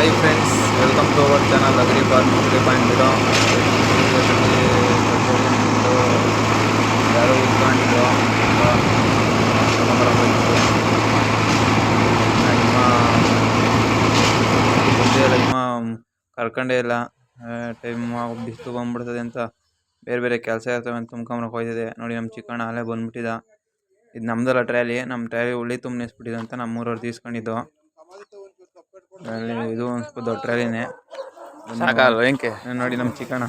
Hi friends welcome to our channel agri farm three point zero ಯಾರೋ ಉತ್ಕೊಂಡಿದ್ರು ಬಂದೇ ಇಲ್ಲ ನಿಮ್ಮ ಕರ್ಕೊಂಡೇ ಇಲ್ಲ ಟೈಮ್ ಬಿಸಿಲು ಬಂದ್ಬಿಡ್ತದೆ ಅಂತ ಬೇರೆ ಬೇರೆ ಕೆಲಸ ಇರ್ತವೆ ಅಂತ ತುಂಬ್ಕೊಂಬರಕ್ಕೆ ಹೋಯ್ತಿದೆ. ನೋಡಿ ನಮ್ಮ ಚಿಕ್ಕಣ್ಣ ಅಲ್ಲೇ ಬಂದ್ಬಿಟ್ಟಿದ. ಇದು ನಮ್ದಲ್ಲ ಟ್ರ್ಯಾಲಿ ನಮ್ಮ ಟ್ರ್ಯಾಲಿ ಉಳ್ಳಿ ತುಂಬ ನಿಲ್ಸ್ಬಿಟ್ಟಿದೆ ಅಂತ ನಮ್ಮೂರವ್ರು ತೀಸ್ಕೊಂಡಿದ್ದು. ಇದು ಒಂದು ಸ್ವಲ್ಪ ದೊಡ್ಡ ಟ್ರಾಲಿನೇ. ಸಾಕಲ್ಲ ಹೆಂಗೆ ನೋಡಿ ನಮ್ಮ ಚಿಕ್ಕಣ್ಣ.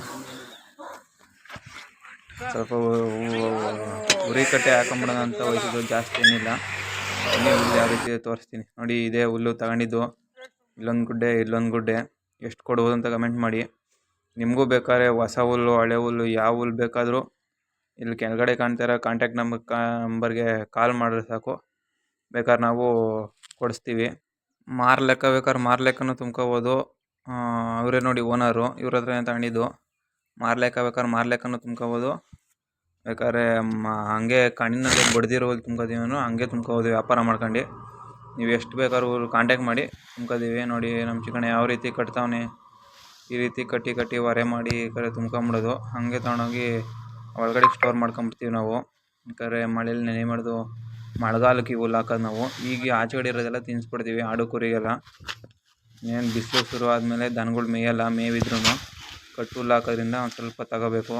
ಸ್ವಲ್ಪ ಉರಿ ಕಟ್ಟೆ ಹಾಕೊಂಬಿಡೋಣ ಅಂತ ವಯಸ್ಸು ಜಾಸ್ತಿ ಏನಿಲ್ಲ. ಹುಲ್ಲು ಯಾವ ರೀತಿ ತೋರಿಸ್ತೀನಿ. ನೋಡಿ ಇದೇ ಹುಲ್ಲು ತಗೊಂಡಿದ್ದು. ಇಲ್ಲೊಂದು ಗುಡ್ಡೆ ಇಲ್ಲೊಂದು ಗುಡ್ಡೆ. ಎಷ್ಟು ಕೊಡ್ಬೋದು ಅಂತ ಕಮೆಂಟ್ ಮಾಡಿ. ನಿಮಗೂ ಬೇಕಾದ್ರೆ ಹೊಸ ಹುಲ್ಲು ಹಳೆ ಹುಲ್ಲು ಯಾವ ಹುಲ್ಲು ಬೇಕಾದರೂ ಇಲ್ಲಿ ಕೆಳಗಡೆ ಕಾಣ್ತಾ ಇರೋ ಕಾಂಟ್ಯಾಕ್ಟ್ ನಂಬರ್ ಕಾ ನಂಬರ್ಗೆ ಕಾಲ್ ಮಾಡಿದ್ರೆ ಸಾಕು. ಬೇಕಾದ್ರೆ ನಾವು ಕೊಡಿಸ್ತೀವಿ. ಮಾರು ಲೆಕ್ಕ ಬೇಕಾದ್ರೆ ಮಾರು ಲೆಕ್ಕನೂ ತುಂಬ್ಕೋಬೋದು. ಅವರೇ ನೋಡಿ ಓನರು, ಇವ್ರ ಹತ್ರನೇ ತಗೊಂಡಿದ್ದು ಮಾರ್ಲೆಕ್ಕ ಬೇಕಾದ್ರೆ ಮಾರ್ಲೆಕ್ಕನು ತುಂಬ್ಕೋಬೋದು. ಬೇಕಾದ್ರೆ ಮಾ, ಹಂಗೆ ಕಣ್ಣಿನಲ್ಲಿ ಬಡ್ದಿರೋ ಹುಲ್ಲು ತುಂಬ್ಕೋತೀವಿ ಹಂಗೆ ತುಂಬ್ಕೋಬೋದು ವ್ಯಾಪಾರ ಮಾಡ್ಕೊಂಡು. ನೀವು ಎಷ್ಟು ಬೇಕಾದ್ರೂ ಕಾಂಟ್ಯಾಕ್ಟ್ ಮಾಡಿ ತುಂಬ್ಕೋತೀವಿ ನೋಡಿ ನಮ್ಮ ಚಿಕ್ಕಣೆ ಯಾವ ರೀತಿ ಕಟ್ತಾವನೆ, ಈ ರೀತಿ ಕಟ್ಟಿ ಕಟ್ಟಿ ವರೆ ಮಾಡಿ ಈ ಕಡೆ ತುಂಬ್ಕೊಂಬಿಡೋದು. ಹಾಗೆ ತೊಗೊಂಡೋಗಿ ಒಳಗಡೆ ಸ್ಟೋರ್ ಮಾಡ್ಕೊಂಬಿಡ್ತೀವಿ ನಾವು. ಬೇಕಾದ್ರೆ ಮಳೇಲಿ ನೆನೆ ಮಾಡೋದು ಮಳೆಗಾಲಕ್ಕೆ ಇವು ಹಾಕೋದು ನಾವು. ಈಗ ಆಚೆ ಕಡೆ ಇರೋದೆಲ್ಲ ತಿನ್ನಿಸ್ಬಿಡ್ತೀವಿ ಆಡು ಕುರಿಗೆಲ್ಲ. ಏನು ಬಿಸಿಲು ಶುರು ಆದಮೇಲೆ ದನಗಳು ಮೇಯಲ್ಲ ಮೇವಿದ್ರೂ ಕಟ್ಟು ಹುಲ್ಲು ಹಾಕೋದ್ರಿಂದ ಒಂದು ಸ್ವಲ್ಪ ತಗೋಬೇಕು.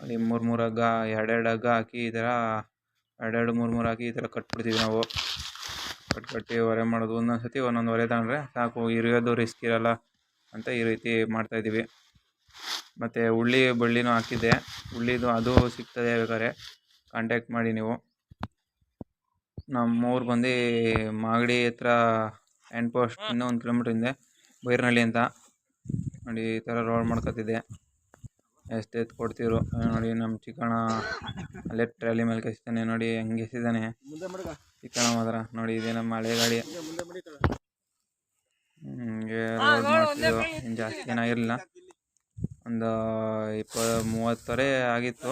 ಅಲ್ಲಿ ಮೂರು ಮೂರು ಹಗ್ಗ, ಎರಡೆರಡು ಹಗ್ಗ ಹಾಕಿ ಈ ಥರ ಎರಡೆರಡು ಮೂರು ಮೂರು ಹಾಕಿ ಈ ಥರ ಕಟ್ಬಿಡ್ತೀವಿ ನಾವು. ಕಟ್ ಕಟ್ಟಿ ಹೊರೆ ಮಾಡೋದು. ಒಂದೊಂದು ಸತಿ ಒಂದೊಂದು ಹೊರೆ ತಗೊಂಡ್ರೆ ಸಾಕು, ಇರಿಯೋದು ರಿಸ್ಕ್ ಇರಲ್ಲ ಅಂತ ಈ ರೀತಿ ಮಾಡ್ತಾಯಿದ್ದೀವಿ ಮತ್ತು ಹುಳ್ಳಿ ಬಳ್ಳಿನೂ ಹಾಕಿದ್ದೆ. ಉಳ್ಳಿದು ಅದು ಸಿಗ್ತದೆ ಬೇಕಾದ್ರೆ. ಕಾಂಟ್ಯಾಕ್ಟ್ ಮಾಡಿ ನೀವು. ನಮ್ಮೂರು ಬಂದು ಮಾಗಡಿ ಹತ್ರ ಹ್ಯಾಂಡ್ ಪೋಸ್ಟ್ ಇನ್ನೂ ಒಂದು ಕಿಲೋಮೀಟ್ರ್ ಹಿಂದೆ ಬೈರನಹಳ್ಳಿ ಅಂತ. ನೋಡಿ ಈ ಥರ ರೋಡ್ ಮಾಡ್ಕೊತಿದ್ದೆ ಎಷ್ಟು ಎತ್ತು ಕೊಡ್ತಿದ್ರು ನೋಡಿ ನಮ್ಮ ಚಿಕ್ಕಣ್ಣ ಅಲ್ಲೇ ಟ್ರಾಲಿ ಮೇಲೆ ಕಳಿಸ್ತಾನೆ ನೋಡಿ ಹೆಂಗೆ ಎಸಿದ್ದಾನೆ ಚಿಕ್ಕಣ್ಣ ಮಾತ್ರ. ನೋಡಿ ಇದೇ ನಮ್ಮ ಹಳೆ ಗಾಡಿ. ಹಿಂಗೆ ರೋಡ್ ಮಾಡ್ತಿದ್ರು ಏನು ಜಾಸ್ತಿ ಏನಾಗಿರಲಿಲ್ಲ ಒಂದು ಇಪ್ಪ ಮೂವತ್ತರೆ ಆಗಿತ್ತು.